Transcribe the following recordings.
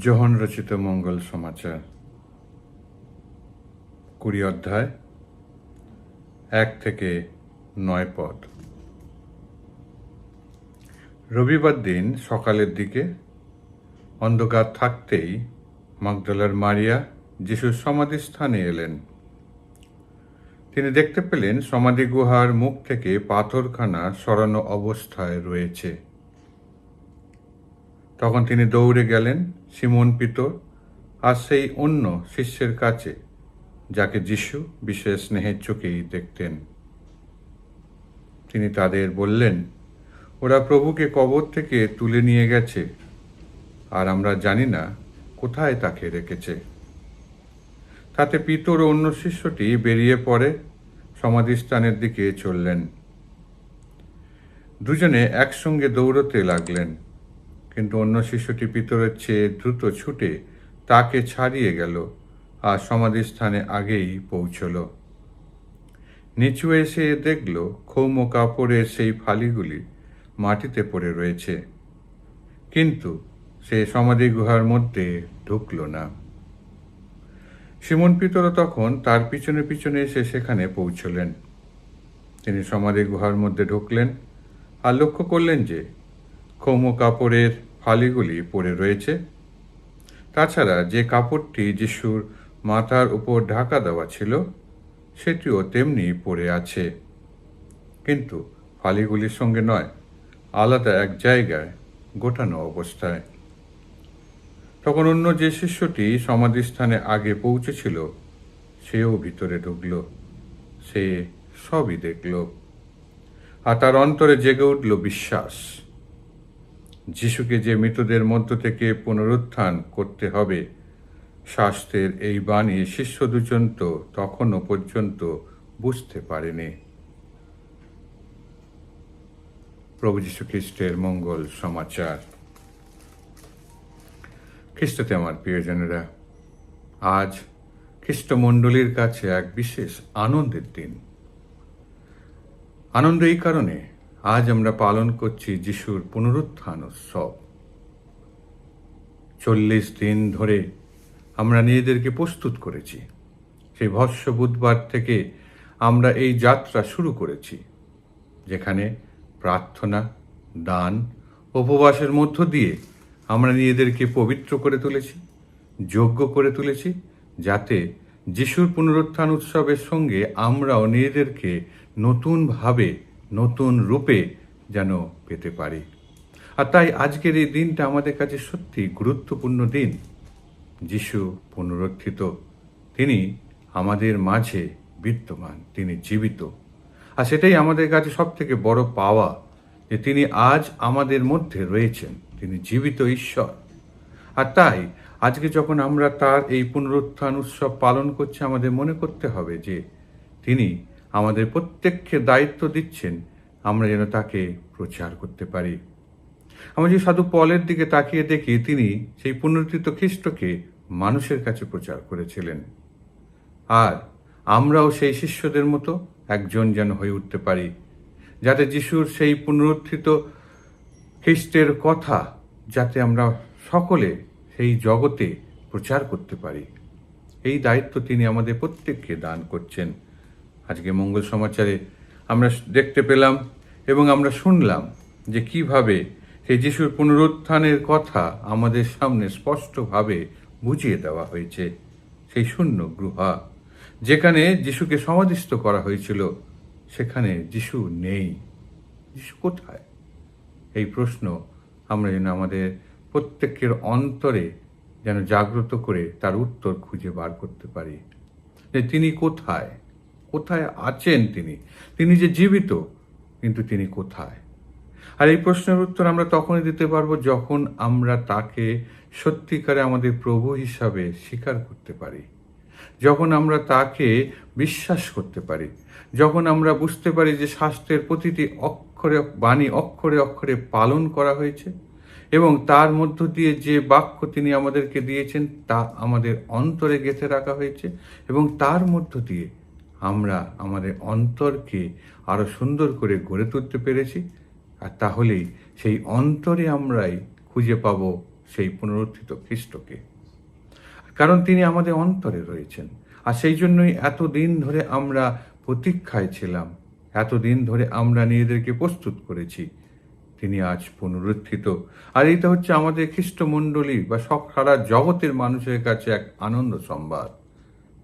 যোহন রচিত মঙ্গল সমাচার। কুড়ি অধ্যায়, এক থেকে নয় পদ। রবিবার দিন সকালের দিকে অন্ধকার থাকতেই মাগদলার মারিয়া যিশুর সমাধিস্থানে এলেন। তিনি দেখতে পেলেন সমাধি গুহার মুখ থেকে পাথরখানা সরানো অবস্থায় রয়েছে। তখন তিনি দৌড়ে গেলেন সিমন পিতর আর সেই অন্য শিষ্যের কাছে, যাকে যিশু বিশেষ স্নেহের চোখেই দেখতেন। তিনি তাদের বললেন, ওরা প্রভুকে কবর থেকে তুলে নিয়ে গেছে, আর আমরা জানি না কোথায় তাকে রেখেছে। তাতে পিতর ও অন্য শিষ্যটি বেরিয়ে পড়ে সমাধিস্থানের দিকে চললেন। দুজনে একসঙ্গে দৌড়তে লাগলেন। কিন্তু অন্য শিশুটি পিতরের চেয়ে দ্রুত ছুটে তাকে ছাড়িয়ে গেল আর সমাধিস্থানে আগেই পৌঁছল। নিচু এসে দেখল ক্ষৌম কাপড়ের সেই ফালিগুলি মাটিতে পড়ে রয়েছে। কিন্তু সে সমাধি গুহার মধ্যে ঢুকল না। সিমন পিতর তখন তার পিছনে পিছনে এসে সেখানে পৌঁছলেন। তিনি সমাধি গুহার মধ্যে ঢুকলেন আর লক্ষ্য করলেন যে ক্ষৌম কাপড়ের ফালিগুলি পড়ে রয়েছে। তাছাড়া যে কাপড়টি যিশুর মাথার উপর ঢাকা দেওয়া ছিল, সেটিও তেমনি পড়ে আছে। কিন্তু ফালিগুলির সঙ্গে নয়, আলাদা এক জায়গায় গোটানো অবস্থায়। তখন অন্য যে শিষ্যটি সমাধিস্থানে আগে পৌঁছেছিল, সেও ভিতরে ঢুকল। সে সবই দেখল। আর তার অন্তরে জেগে উঠল বিশ্বাস। যিশুকে যে মৃতদের মধ্য থেকে পুনরুত্থান করতে হবে, শাস্ত্রের এই বাণী শিষ্য দুজন তো তখনও পর্যন্ত বুঝতে পারেনি। প্রভু যীশু খ্রিস্টের মঙ্গল সমাচার। খ্রিস্টতে আমার প্রিয়জনেরা, আজ খ্রিস্টমণ্ডলীর কাছে এক বিশেষ আনন্দের দিন। আনন্দ এই কারণে আজ আমরা পালন করছি যিশুর পুনরুত্থান উৎসব। চল্লিশ দিন ধরে আমরা নিজেদেরকে প্রস্তুত করেছি। সেই ভস্য বুধবার থেকে আমরা এই যাত্রা শুরু করেছি, যেখানে প্রার্থনা, দান, উপবাসের মধ্য দিয়ে আমরা নিজেদেরকে পবিত্র করে তুলেছি, যোগ্য করে তুলেছি, যাতে যিশুর পুনরুত্থান উৎসবের সঙ্গে আমরাও নিজেদেরকে নতুনভাবে নতুন রূপে যেন পেতে পারি। আর তাই আজকের এই দিনটা আমাদের কাছে সত্যি গুরুত্বপূর্ণ দিন। যিশু পুনরুত্থিত, তিনি আমাদের মাঝে বিদ্যমান, তিনি জীবিত। আর সেটাই আমাদের কাছে সব থেকে বড় পাওয়া যে তিনি আজ আমাদের মধ্যে রয়েছেন, তিনি জীবিত ঈশ্বর। আর তাই আজকে যখন আমরা তার এই পুনরুত্থান উৎসব পালন করছি, আমাদের মনে করতে হবে যে তিনি আমাদের প্রত্যেককে দায়িত্ব দিচ্ছেন, আমরা যেন তাকে প্রচার করতে পারি। আমরা যে সাধু পলের দিকে তাকিয়ে দেখি, তিনি সেই পুনরুত্থিত খ্রিস্টকে মানুষের কাছে প্রচার করেছিলেন। আর আমরাও সেই শিষ্যদের মতো একজন যেন হয়ে উঠতে পারি, যাতে যিশুর সেই পুনরুত্থিত খ্রিস্টের কথা যাতে আমরা সকলে সেই জগতে প্রচার করতে পারি। এই দায়িত্ব তিনি আমাদের প্রত্যেককে দান করছেন। আজকে মঙ্গল সমাচারে আমরা দেখতে পেলাম এবং আমরা শুনলাম যে কীভাবে সেই যিশুর পুনরুত্থানের কথা আমাদের সামনে স্পষ্টভাবে বুঝিয়ে দেওয়া হয়েছে। সেই শূন্য গুহা, যেখানে যিশুকে সমাধিস্থ করা হয়েছিল, সেখানে যিশু নেই। যিশু কোথায়? এই প্রশ্ন আমরা যেন আমাদের প্রত্যেকের অন্তরে যেন জাগ্রত করে তার উত্তর খুঁজে বার করতে পারি। যে তিনি কোথায়? কোথায় আছেন তিনি? তিনি যে জীবিত, কিন্তু তিনি কোথায়? আর এই প্রশ্নের উত্তর আমরা তখনই দিতে পারব যখন আমরা তাকে সত্যিকারে আমাদের প্রভু হিসাবে স্বীকার করতে পারি। যখন আমরা তাকে বিশ্বাস করতে পারি। যখন আমরা বুঝতে পারি যে শাস্ত্রের প্রতিটি অক্ষরে, বাণী অক্ষরে অক্ষরে পালন করা হয়েছে এবং তার মধ্য দিয়ে যে বাক্য তিনি আমাদেরকে দিয়েছেন তা আমাদের অন্তরে গেঁথে রাখা হয়েছে এবং তার মধ্য দিয়ে আমরা আমাদের অন্তরকে আরও সুন্দর করে গড়ে তুলতে পেরেছি। আর তাহলেই সেই অন্তরে আমরাই খুঁজে পাব সেই পুনরুত্থিত খ্রিস্টকে। কারণ তিনি আমাদের অন্তরে রয়েছেন। আর সেই জন্যই এতদিন ধরে আমরা প্রতীক্ষায় ছিলাম। এতদিন ধরে আমরা নিজেদেরকে প্রস্তুত করেছি। তিনি আজ পুনরুত্থিত। আর এইটা হচ্ছে আমাদের খ্রিস্টমণ্ডলী বা সব সারা জগতের মানুষের কাছে এক আনন্দ সংবাদ।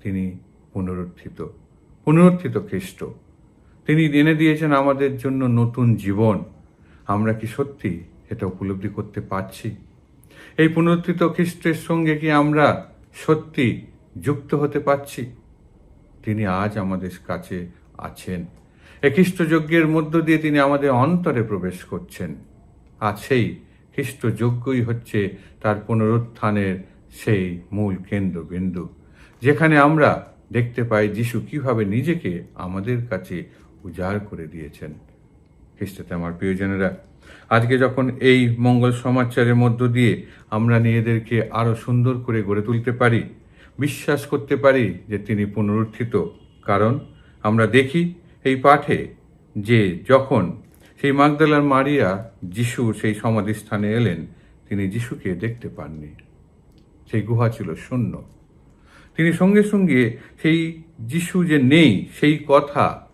তিনি পুনরুত্থিত। পুনরুত্থিত খ্রিস্ট। তিনি এনে দিয়েছেন আমাদের জন্য নতুন জীবন। আমরা কি সত্যি এটা উপলব্ধি করতে পারছি? এই পুনরুত্থিত খ্রিস্টের সঙ্গে কি আমরা সত্যি যুক্ত হতে পারছি? তিনি আজ আমাদের কাছে আছেন। এ খ্রিস্টযজ্ঞের মধ্য দিয়ে তিনি আমাদের অন্তরে প্রবেশ করছেন। আর সেই খ্রিস্টযজ্ঞই হচ্ছে তার পুনরুত্থানের সেই মূল কেন্দ্রবিন্দু, যেখানে আমরা দেখতে পাই যিশু কীভাবে নিজেকে আমাদের কাছে উজাড় করে দিয়েছেন। খ্রিস্টতে আমার প্রিয়জনেরা, আজকে যখন এই মঙ্গল সমাচারের মধ্য দিয়ে আমরা নিজেদেরকে আরও সুন্দর করে গড়ে তুলতে পারি, বিশ্বাস করতে পারি যে তিনি পুনরুত্থিত। কারণ আমরা দেখি এই পাঠে যে যখন সেই মাগদালার মারিয়া যিশু সেই সমাধিস্থানে এলেন, তিনি যিশুকে দেখতে পাননি। সেই গুহা ছিল শূন্য। তিনি সঙ্গে সঙ্গে সেই যিশু যে নেই, সেই কথা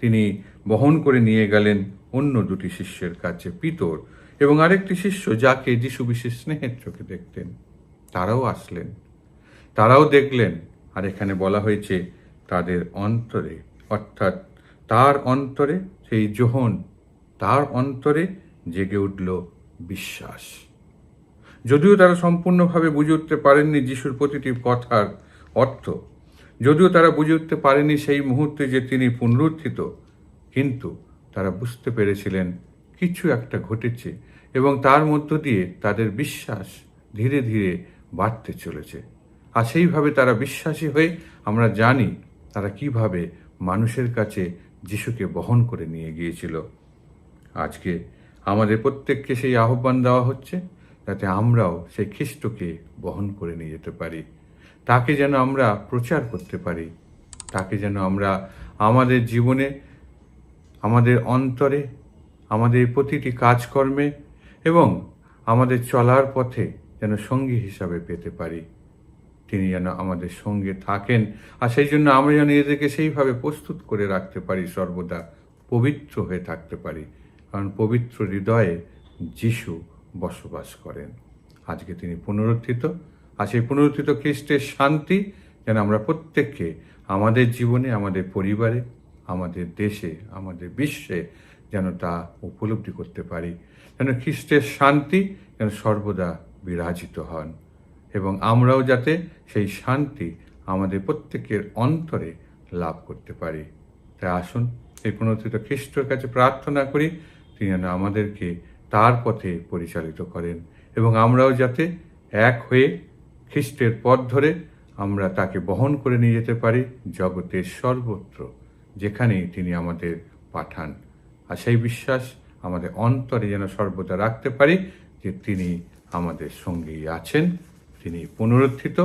তিনি বহন করে নিয়ে গেলেন অন্য দুটি শিষ্যের কাছে, পিতর এবং আরেকটি শিষ্য যাকে যিশু বিশেষ স্নেহের চোখে দেখতেন। তারাও আসলেন। তারাও দেখলেন আর এখানে বলা হয়েছে তাদের অন্তরে, অর্থাৎ তার অন্তরে, সেই যোহন তার অন্তরে জেগে উঠল বিশ্বাস। যদিও তারা সম্পূর্ণভাবে বুঝে উঠতে পারেননি যিশুর প্রতিটি কথার অর্থ। যদিও তারা বুঝে উঠতে পারেনি সেই মুহূর্তে যে তিনি পুনরুত্থিত, কিন্তু তারা বুঝতে পেরেছিলেন কিছু একটা ঘটেছে এবং তার মধ্য দিয়ে তাদের বিশ্বাস ধীরে ধীরে বাড়তে চলেছে। আর সেইভাবে তারা বিশ্বাসী হয়ে আমরা জানি তারা কীভাবে মানুষের কাছে যিশুকে বহন করে নিয়ে গিয়েছিল। আজকে আমাদের প্রত্যেককে সেই আহ্বান দেওয়া হচ্ছে যাতে আমরাও সেই খ্রিস্টকে বহন করে নিয়ে যেতে পারি। তাকে যেন আমরা প্রচার করতে পারি, তাকে যেন আমরা আমাদের জীবনে, আমাদের অন্তরে, আমাদের প্রতিটি কাজকর্মে এবং আমাদের চলার পথে যেন সঙ্গী হিসাবে পেতে পারি। তিনি যেন আমাদের সঙ্গে থাকেন আর সেই জন্য আমরা যেন এদেরকে সেইভাবে প্রস্তুত করে রাখতে পারি, সর্বদা পবিত্র হয়ে থাকতে পারি। কারণ পবিত্র হৃদয়ে যিশু বসবাস করেন। আজকে তিনি পুনরুত্থিত। আর সেই পুনরুত্থিত খ্রিস্টের শান্তি যেন আমরা প্রত্যেককে আমাদের জীবনে, আমাদের পরিবারে, আমাদের দেশে, আমাদের বিশ্বে যেন তা উপলব্ধি করতে পারি। যেন খ্রিস্টের শান্তি যেন সর্বদা বিরাজিত হন এবং আমরাও যাতে সেই শান্তি আমাদের প্রত্যেকের অন্তরে লাভ করতে পারি। তাই আসুন এই পুনরুত্থিত খ্রিস্টর কাছে প্রার্থনা করি, তিনি যেন আমাদেরকে তার পথে পরিচালিত করেন এবং আমরাও যাতে এক হয়ে খ্রিস্টের পথ ধরে আমরা তাকে বহন করে নিয়ে যেতে পারি জগতের সর্বত্র, যেখানেই তিনি আমাদের পাঠান। আর সেই বিশ্বাস আমাদের অন্তরে যেন সর্বদা রাখতে পারি যে তিনি আমাদের সঙ্গেই আছেন, তিনি পুনরুত্থিত,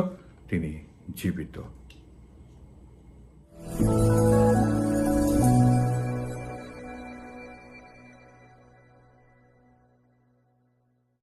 তিনি জীবিত।